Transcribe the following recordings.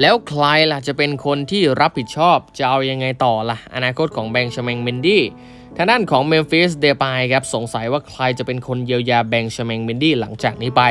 แล้วใครล่ะจะเป็นคนที่รับผิดชอบจะเอายังไงต่อล่ะ อนาคตของแบงชแมงเมนดี้ทางด้านของเมมฟิสเดปายครับสงสัยว่าใครจะเป็นคนเยียวยาแบงชแมงเมนดี้หลังจากนี้ไป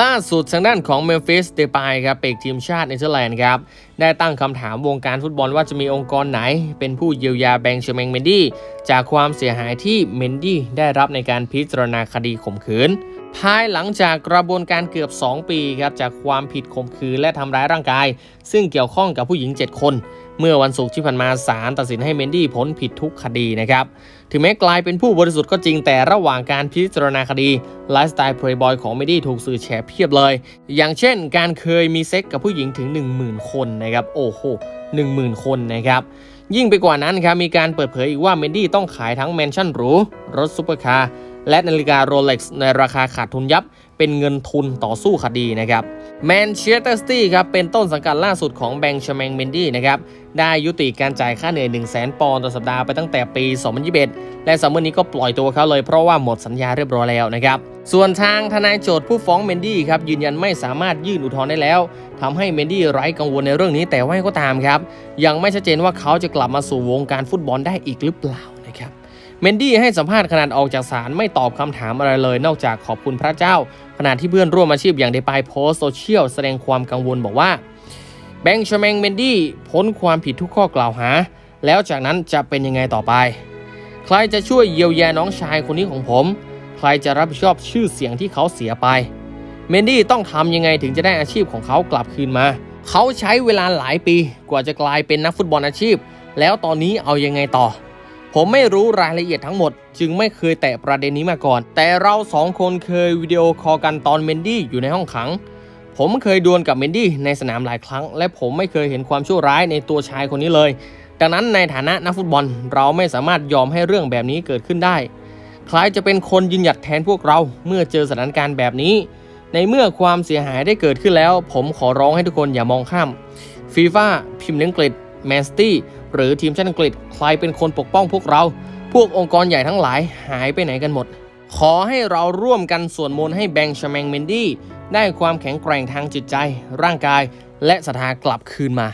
ล่าสุดทางด้านของเมมฟิสเดปายครับเปกทีมชาติเนเธอร์แลนด์ครับได้ตั้งคำถามวงการฟุตบอลว่าจะมีองค์กรไหน เป็นผู้เยียวยาแบงชแมงเมนดี้จากความเสียหายที่เมนดี้ได้รับในการพิจารณาคดีข่มขืน ภายหลังจากกระบวนการเกือบ 2 ปีครับจากความผิดข่มขืนและทำร้ายร่างกาย ซึ่งเกี่ยวข้องกับผู้หญิง 7 คน เมื่อวันศุกร์ที่ผ่านมาศาลตัดสินให้เมนดี้พ้นผิดทุกคดีนะครับ ถึงแม้กลายเป็นผู้บริสุทธิ์ก็จริงแต่ระหว่างการพิจารณาคดีไลฟ์สไตล์เพลย์บอยของเมนดี้ถูกสื่อแฉเพียบเลย อย่างเช่น การเคยมีเซ็กกับผู้หญิงถึง 10,000 คนนะครับโอ้โห10,000 คนนะครับยิ่งไปกว่านั้นครับมีการเปิดเผยอีกว่าเมนดี้ต้องขายทั้งแมนชั่นหรูรถซุปเปอร์คาร์ และนาฬิกาโรเล็กซ์ในราคาขาดทุนยับ เป็นเงินทุนต่อสู้คดีนะครับแมนเชสเตอร์ซิตี้ครับเป็นต้นสังกัดล่าสุดของแบงค์ชแมงเมนดี้นะครับได้ยุติการจ่ายค่าเหนื่อย 1 0 0 0 0แสนปอนด์ต่อสัปดาห์ไปตั้งแต่ปี 2021 และซัมเมอร์นี้ก็ปล่อยตัวเขาเลยเพราะว่าหมดสัญญาเรียบร้อยแล้วนะครับส่วนทางทนายโจทย์ผู้ฟ้องเมนดี้ครับยืนยันไม่สามารถยื่นอุทธรณ์ได้แล้วทำให้เมนดี้ไร้กังวลในเรื่องนี้แต่ว่าก็ตามครับ ยังไม่ชัดเจนว่าเขาจะกลับมาสู่วงการฟุตบอลได้อีกหรือเปล่า เมนดี้ให้สัมภาษณ์ขนาดออกจากศาลไม่ตอบคำถามอะไรเลย นอกจากขอบคุณพระเจ้า ขณะที่เพื่อนร่วมอาชีพอย่างเดปายโพสโซเชียลแสดงความกังวลบอกว่าแบงค์ชแมงเมนดี้พ้นความผิดทุกข้อกล่าวหา แล้วจากนั้นจะเป็นยังไงต่อไป ใครจะช่วยเยียวยาน้องชายคนนี้ของผม ใครจะรับผิดชอบชื่อเสียงที่เขาเสียไปเมนดี้ต้องทำยังไงถึงจะได้อาชีพของเขากลับคืนมา เขาใช้เวลาหลายปีกว่าจะกลายเป็นนักฟุตบอลอาชีพ แล้วตอนนี้เอายังไงต่อ ผมไม่รู้รายละเอียดทั้งหมด จึงไม่เคยแตะประเด็นนี้มาก่อน แต่เราสองคนเคยวิดีโอคอลกันตอนเมนดี้อยู่ในห้องขัง ผมเคยดวลกับเมนดี้ในสนามหลายครั้ง และผมไม่เคยเห็นความชั่วร้ายในตัวชายคนนี้เลย ดังนั้นในฐานะนักฟุตบอล เราไม่สามารถยอมให้เรื่องแบบนี้เกิดขึ้นได้ใครจะเป็นคนยืนหยัดแทนพวกเราเมื่อเจอสถานการณ์แบบนี้ ในเมื่อความเสียหายได้เกิดขึ้นแล้ว ผมขอร้องให้ทุกคนอย่ามองข้ามฟีฟ่าพิมพ์อังกฤษแมนสตี้ หรือทีมชาติอังกฤษใครเป็นคนปกป้องพวกเรา พวกองค์กรใหญ่ทั้งหลายหายไปไหนกันหมด ขอให้เราร่วมกันส่วดมนให้แบงค์ชแมงเมนดี้ได้ความแข็งแกร่งทางจิตใจ ร่างกาย และศรัทธากลับคืนมา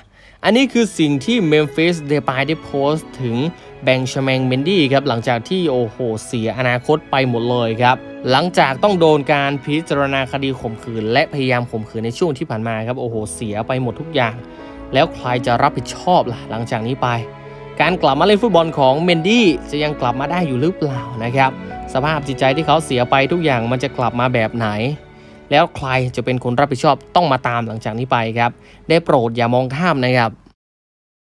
อันนี้คือสิ่งที่เมมฟิสเดปายได้โพสต์ถึงแบงค์ชแมงเมนดี้ครับหลังจากที่โอ้โหเสียอนาคตไปหมดเลยครับ หลังจากต้องโดนการพิจารณาคดีข่มขืน และพยายามข่มขืนในช่วงที่ผ่านมาครับโอ้โหเสียไปหมดทุกอย่าง แล้วใครจะรับผิดชอบล่ะหลังจากนี้ไป การกลับมาเล่นฟุตบอลของเมนดี้จะยังกลับมาได้อยู่หรือเปล่านะครับ สภาพจิตใจที่เขาเสียไปทุกอย่างมันจะกลับมาแบบไหน แล้วใครจะเป็นคนรับผิดชอบต้องมาตามหลังจากนี้ไปครับ ได้โปรดอย่ามองข้ามนะครับ